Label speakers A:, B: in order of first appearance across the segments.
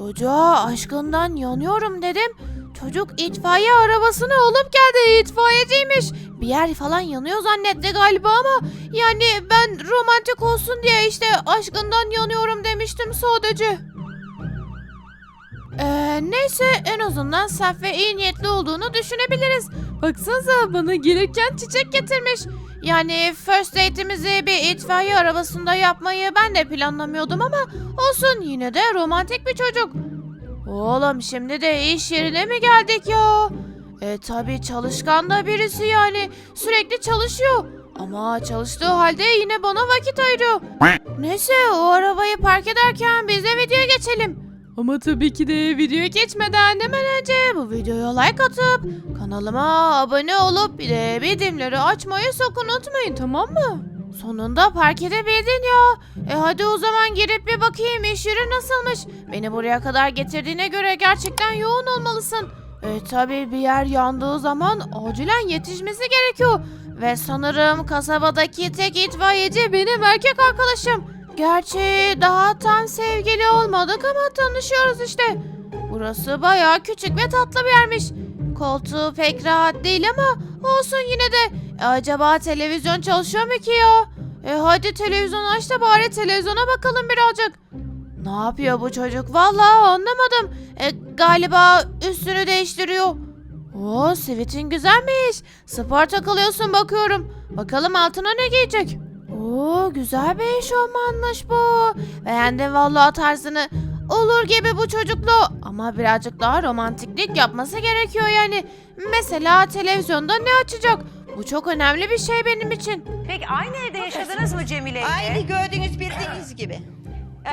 A: Çocuğa aşkından yanıyorum dedim. Çocuk itfaiye arabasını alıp geldi. İtfaiyeciymiş. Bir yer falan yanıyor zannetti galiba ama yani ben romantik olsun diye işte aşkından yanıyorum demiştim sadece. Ee, neyse en azından saf ve iyi niyetli olduğunu düşünebiliriz. Baksanıza bana gelirken çiçek getirmiş. Yani first date'imizi bir itfaiye arabasında yapmayı ben de planlamıyordum ama olsun yine de romantik bir çocuk. Oğlum şimdi de iş yerine mi geldik ya? E tabi çalışkan da birisi yani sürekli çalışıyor. Ama çalıştığı halde yine bana vakit ayırıyor. Neyse o arabayı park ederken biz de videoya geçelim. Ama tabii ki de videoya geçmeden hemen önce bu videoya like atıp kanalıma abone olup bir de bildirimleri açmayı sakın unutmayın tamam mı? Sonunda park edebildin ya. E hadi o zaman girip bir bakayım iş yeri nasılmış. Beni buraya kadar getirdiğine göre gerçekten yoğun olmalısın. E tabii bir yer yandığı zaman acilen yetişmesi gerekiyor. Ve sanırım kasabadaki tek itfaiyeci benim erkek arkadaşım. Gerçi daha tam sevgili olmadık ama tanışıyoruz işte. Burası bayağı küçük ve tatlı bir yermiş. Koltuğu pek rahat değil ama olsun yine de. E, acaba televizyon çalışıyor mu ki ya? E hadi televizyon aç da bari televizyona bakalım birazcık. Ne yapıyor bu çocuk? Vallahi anlamadım. E, galiba üstünü değiştiriyor. Oo sivitin güzelmiş. Spor takılıyorsun bakıyorum. Bakalım altına ne giyecek? Oo güzel bir eşofmanmış bu. Beğendim vallahi tarzını. Olur gibi bu çocuklu ama birazcık daha romantiklik yapması gerekiyor yani. Mesela televizyonda ne açacak? Bu çok önemli bir şey benim için.
B: Peki aynı evde yaşadınız mı Cemile ile?
C: Aynı gördüğünüz bildiğiniz gibi.
B: Ee,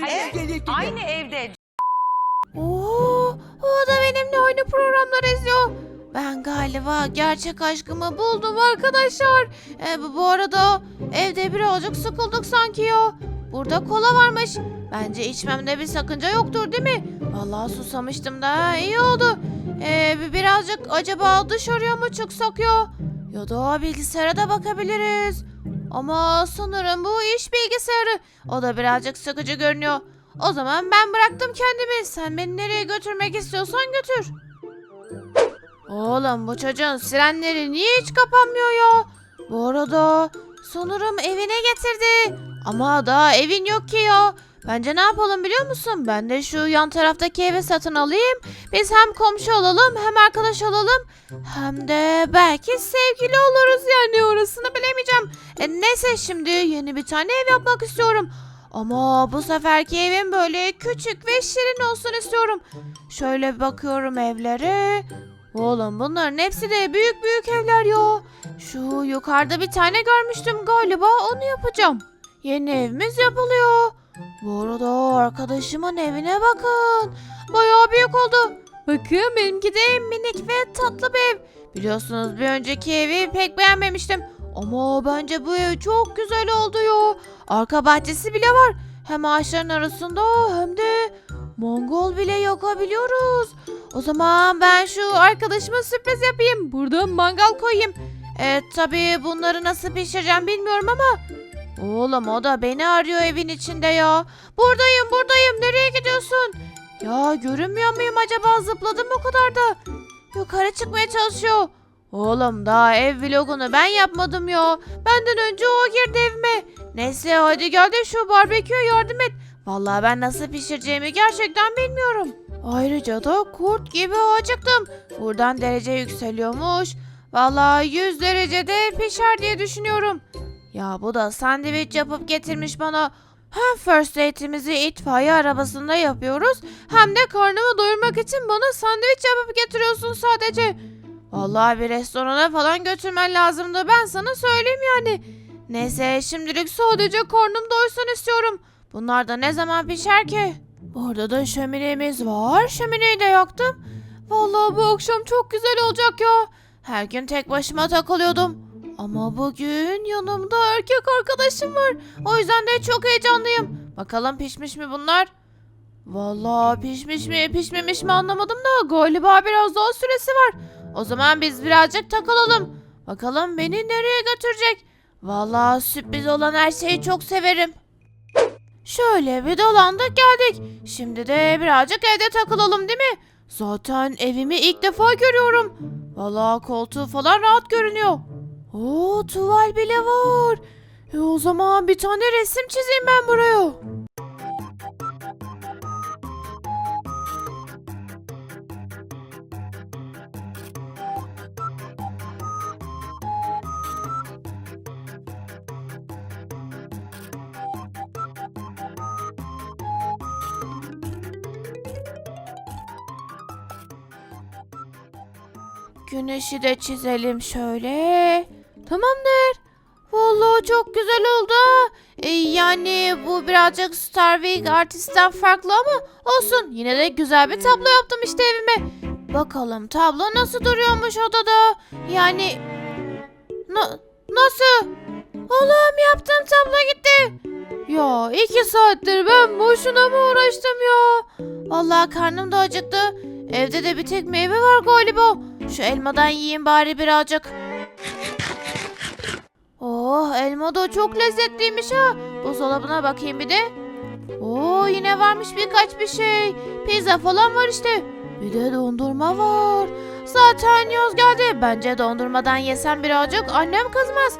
B: hayır, aynı evde
A: Oo, o da benimle aynı programları izliyor. Ben galiba gerçek aşkımı buldum arkadaşlar. Ee, bu, arada evde birazcık sıkıldık sanki ya. Burada kola varmış. Bence içmemde bir sakınca yoktur değil mi? Vallahi susamıştım da iyi oldu. Bi- birazcık acaba dışarıya mı çıksak ya? Ya da bilgisayara da bakabiliriz. Ama sanırım bu iş bilgisayarı. O da birazcık sıkıcı görünüyor. O zaman ben bıraktım kendimi. Sen beni nereye götürmek istiyorsan götür. Oğlum bu çocuğun sirenleri niye hiç kapanmıyor ya? Bu arada sanırım evine getirdi. Ama daha evin yok ki ya. Bence ne yapalım biliyor musun? Ben de şu yan taraftaki evi satın alayım. Biz hem komşu olalım hem arkadaş olalım. Hem de belki sevgili oluruz yani orasını bilemeyeceğim. E, neyse şimdi yeni bir tane ev yapmak istiyorum. Ama bu seferki evim böyle küçük ve şirin olsun istiyorum. Şöyle bakıyorum evlere. Oğlum bunların hepsi de büyük büyük evler ya. Şu yukarıda bir tane görmüştüm galiba onu yapacağım. Yeni evimiz yapılıyor. Bu arada arkadaşımın evine bakın. Bayağı büyük oldu. Bakın benimki de minik ve tatlı bir ev. Biliyorsunuz bir önceki evi pek beğenmemiştim. Ama bence bu ev çok güzel oldu ya. Arka bahçesi bile var. Hem ağaçların arasında hem de Mongol bile yakabiliyoruz. O zaman ben şu arkadaşıma sürpriz yapayım. Burada mangal koyayım. E tabii bunları nasıl pişireceğim bilmiyorum ama. Oğlum o da beni arıyor evin içinde ya. Buradayım buradayım nereye gidiyorsun? Ya görünmüyor muyum acaba zıpladım o kadar da. Yukarı çıkmaya çalışıyor. Oğlum daha ev vlogunu ben yapmadım ya. Benden önce o girdi evime. Neyse hadi gel de şu barbeküye yardım et. Vallahi ben nasıl pişireceğimi gerçekten bilmiyorum. Ayrıca da kurt gibi acıktım. Buradan derece yükseliyormuş. Vallahi 100 derecede pişer diye düşünüyorum. Ya bu da sandviç yapıp getirmiş bana. Hem first date'imizi itfaiye arabasında yapıyoruz hem de karnımı doyurmak için bana sandviç yapıp getiriyorsun sadece. Vallahi bir restorana falan götürmen lazımdı ben sana söyleyeyim yani. Neyse şimdilik sadece karnım doysun istiyorum. Bunlar da ne zaman pişer ki? Burada da şöminemiz var. Şömineyi de yaktım. Vallahi bu akşam çok güzel olacak ya. Her gün tek başıma takılıyordum. Ama bugün yanımda erkek arkadaşım var. O yüzden de çok heyecanlıyım. Bakalım pişmiş mi bunlar? Vallahi pişmiş mi pişmemiş mi anlamadım da galiba biraz daha süresi var. O zaman biz birazcık takılalım. Bakalım beni nereye götürecek? Vallahi sürpriz olan her şeyi çok severim. Şöyle bir dolandık geldik. Şimdi de birazcık evde takılalım değil mi? Zaten evimi ilk defa görüyorum. Valla koltuğu falan rahat görünüyor. Oo tuval bile var. E o zaman bir tane resim çizeyim ben buraya. Güneşi de çizelim şöyle. Tamamdır. Vallahi çok güzel oldu. E, yani bu birazcık Starving artistten farklı ama olsun. Yine de güzel bir tablo yaptım işte evime. Bakalım tablo nasıl duruyormuş odada. Yani Na- nasıl? Allah'ım yaptığım tablo gitti. Ya iki saattir ben boşuna mı uğraştım ya? Vallahi karnım da acıktı. Evde de bir tek meyve var galiba. Şu elmadan yiyeyim bari birazcık. Oh elma da çok lezzetliymiş ha. Buzdolabına bakayım bir de. Oo yine varmış birkaç bir şey. Pizza falan var işte. Bir de dondurma var. Zaten yoz geldi. Bence dondurmadan yesem birazcık annem kızmaz.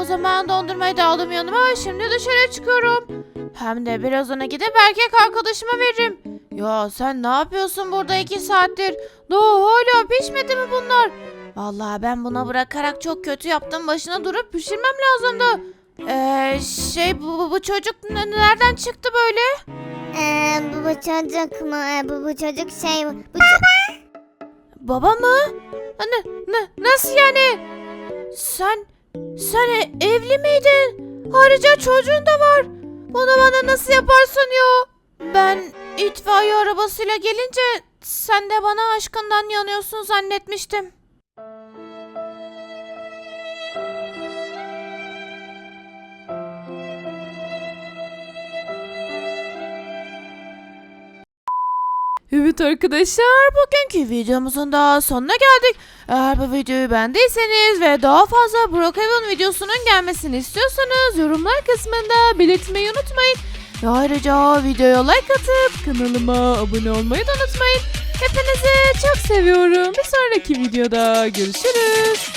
A: O zaman dondurmayı da aldım yanıma. Şimdi dışarı çıkıyorum. Hem de biraz ona gidip erkek arkadaşıma veririm. Ya sen ne yapıyorsun burada iki saattir? Daha hala pişmedi mi bunlar? Vallahi ben buna bırakarak çok kötü yaptım. Başına durup pişirmem lazımdı. Eee şey bu, bu, çocuk nereden çıktı böyle?
D: Ee, bu, bu çocuk mu? Ee, bu, bu çocuk şey... Bu ço-
A: Baba mı? Ne, ne, nasıl yani? Sen, sen e- evli miydin? Ayrıca çocuğun da var. Bunu bana nasıl yaparsın ya? Ben itfaiye arabasıyla gelince sen de bana aşkından yanıyorsun zannetmiştim. Evet arkadaşlar bugünkü videomuzun da sonuna geldik. Eğer bu videoyu beğendiyseniz ve daha fazla Brookhaven videosunun gelmesini istiyorsanız yorumlar kısmında belirtmeyi unutmayın. Ve ayrıca videoya like atıp kanalıma abone olmayı da unutmayın. Hepinizi çok seviyorum. Bir sonraki videoda görüşürüz.